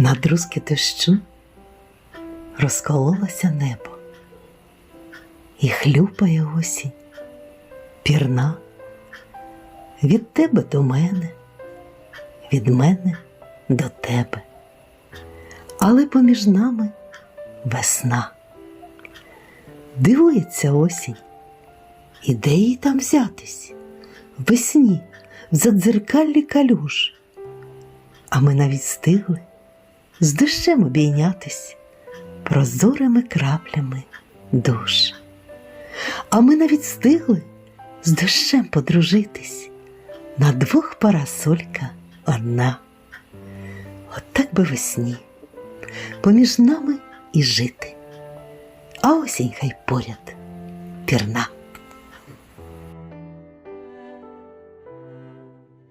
На друзки дощу розкололося небо, і хлюпає осінь, пірна від тебе до мене, від мене до тебе, але поміж нами весна. Дивується осінь, і де їй там взятись? Весні, в задзеркаллі калюж. А ми навіть стигли з дощем обійнятись прозорими краплями душ. А ми навіть стигли з дощем подружитись на двох парасолька одна. От так би весні, поміж нами і жити, а осінь хай поряд пірна.